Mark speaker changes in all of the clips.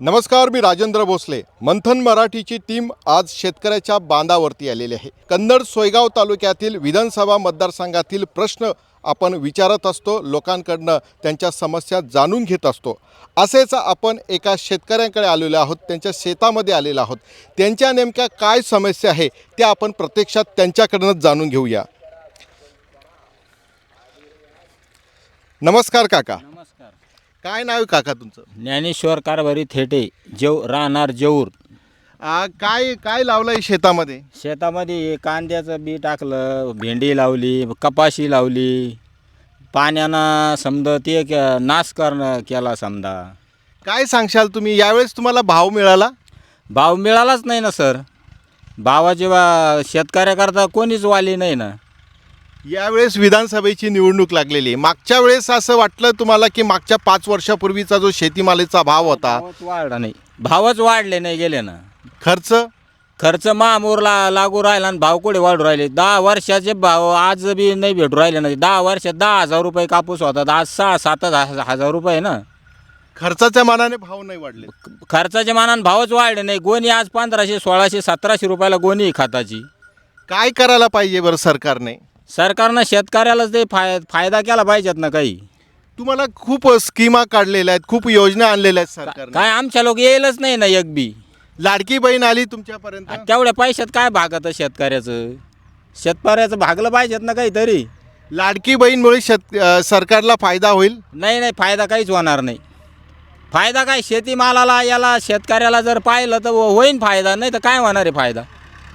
Speaker 1: नमस्कार मी राजेंद्र भोसले. मंथन मराठीची टीम आज शेतकऱ्याच्या बांधावरती आलेली आहे. कन्नड सोयगाव तालुक्यातील विधानसभा मतदारसंघातील प्रश्न आपण विचारत असतो लोकांकडनं त्यांच्या समस्या जाणून घेत असतो. असेच आपण एका शेतकऱ्यांकडे आलेलो आहोत त्यांच्या शेतामध्ये आलेलो आहोत. त्यांच्या नेमक्या काय समस्या आहे त्या आपण प्रत्यक्षात त्यांच्याकडनंच जाणून घेऊया. नमस्कार काका. काय नाव आहे काका तुमचं?
Speaker 2: ज्ञानेश्वर कारभारी थेटे जेव राहणार जेऊर.
Speaker 1: आ, काय काय लावलंय शेतामध्ये?
Speaker 2: शेतामध्ये कांद्याचं बी टाकलं भेंडी लावली कपाशी लावली पाण्यानं समजा ते क- नाश करणं केला समजा.
Speaker 1: काय सांगशाल तुम्ही? यावेळेस तुम्हाला भाव मिळाला?
Speaker 2: भाव मिळालाच नाही ना सर. भावाची वा शेतकऱ्याकरता कोणीच वाली नाही ना.
Speaker 1: यावेळेस विधानसभेची निवडणूक लागलेली आहे. मागच्या वेळेस असं वाटलं तुम्हाला की मागच्या पाच वर्षापूर्वीचा जो शेतीमालाचा भाव होता
Speaker 2: भावच वाढला नाही. भावच वाढले नाही गेले ना.
Speaker 1: खर्च?
Speaker 2: खर्च महामूरला लागू राहिला आणि भाव कुठे वाढू राहिले? दहा वर्षाचे भाव आज बी नाही भेटू राहिले ना. दहा वर्षात दहा हजार रुपये कापूस होता आज सहा सात हजार रुपये ना.
Speaker 1: खर्चाच्या मानाने भाव नाही वाढले.
Speaker 2: खर्चाच्या मानानं भावच वाढले नाही. गोणी आज पंधराशे सोळाशे सतराशे रुपयाला गोणी आहे खताची.
Speaker 1: काय करायला पाहिजे बरं सरकारने?
Speaker 2: सरकारनं शेतकऱ्यालाच ते फाय फायदा केला पाहिजेत ना काही.
Speaker 1: तुम्हाला खूप स्कीमा काढलेल्या आहेत खूप योजना आणलेल्या आहेत सरकारने.
Speaker 2: काय आमच्या लोक येईलच नाही ना एक बी.
Speaker 1: लाडकी बहीण आली तुमच्यापर्यंत?
Speaker 2: तेवढ्या पैशात काय भागत शेतकऱ्याचं? शेतकऱ्याचं भागलं पाहिजेत ना काहीतरी.
Speaker 1: लाडकी बहीणमुळे शेत अ, सरकारला फायदा होईल?
Speaker 2: नाही नाही फायदा काहीच होणार नाही. फायदा काय? शेतीमालाला याला शेतकऱ्याला जर पाहिलं तर होईन फायदा नाही तर काय होणार आहे फायदा?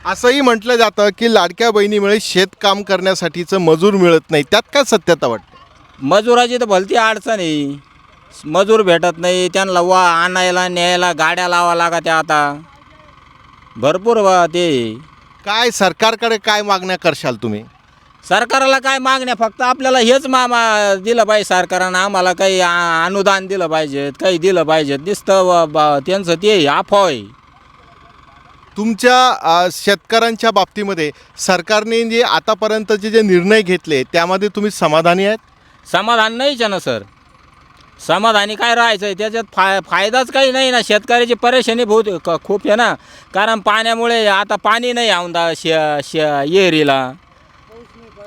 Speaker 1: असंही म्हटलं जातं की लाडक्या बहिणीमुळे शेतकाम करण्यासाठीचं मजूर मिळत नाही. त्यात काय सत्यता वाटते?
Speaker 2: मजुराची तर भलती अडचण आहे. मजूर भेटत नाही. त्यांना वा आणायला न्यायला गाड्या लावा लागत्या आता. भरपूर वा ते.
Speaker 1: काय सरकारकडे काय मागण्या करशाल तुम्ही?
Speaker 2: सरकारला काय मागण्या? फक्त आपल्याला हेच मामा दिलं पाहिजे सरकारनं. आम्हाला काही अनुदान दिलं पाहिजेत काही दिलं पाहिजेत. ब- त्यांचं ते अफवा आहे.
Speaker 1: तुमच्या शेतकऱ्यांच्या बाबतीमध्ये सरकारने जे आतापर्यंतचे जे निर्णय घेतले त्यामध्ये तुम्ही समाधानी आहेत?
Speaker 2: समाधान नाहीच ना सर. समाधानी काय राहायचं आहे त्याच्यात फाय फायदाच काही नाही ना. शेतकऱ्याची परेशानी बहुत खूप आहे ना. कारण पाण्यामुळे आता पाणी नाही औंदा शे शे येरीला.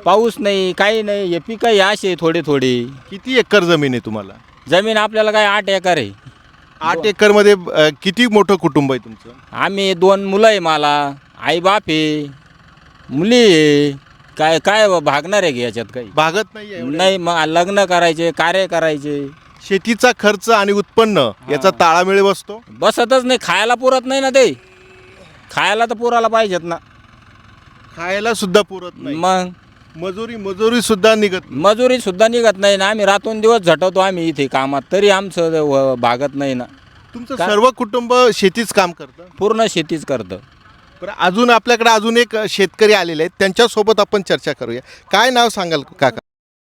Speaker 2: पाऊस नाही काही नाही. हे पिकं असे थोडे थोडे.
Speaker 1: किती एकर जमीन आहे तुम्हाला?
Speaker 2: जमीन आपल्याला काय आठ एकर आहे.
Speaker 1: आठ एकरमध्ये अ, किती मोठं कुटुंब आहे तुमचं?
Speaker 2: आम्ही दोन मुलं आहे मला. आई बाप आहे मुली आहे. काय काय भागणार आहे की याच्यात काही?
Speaker 1: भागत नाही
Speaker 2: नाही मग लग्न करायचे कार्य करायचे.
Speaker 1: शेतीचा खर्च आणि उत्पन्न याचा ताळामेळ बसतो?
Speaker 2: बसतच नाही खायला पुरत नाही ना ते. खायला तर पुरायला पाहिजेत ना.
Speaker 1: खायला सुद्धा पुरत नाही.
Speaker 2: मग?
Speaker 1: मजुरी मजुरी सुद्धा निघत.
Speaker 2: मजुरी सुद्धा निघत नाही ना. आम्ही रातून दिवस झटवतो आम्ही इथे कामात. तरी आमचं व- भागत नाही ना.
Speaker 1: तुमचं? सर्व कुटुंब शेतीच काम करतं?
Speaker 2: पूर्ण शेतीच करतं.
Speaker 1: बरं अजून आपल्याकडे अजून एक शेतकरी आलेले आहेत. त्यांच्यासोबत आपण चर्चा करूया. काय नाव सांगाल काका?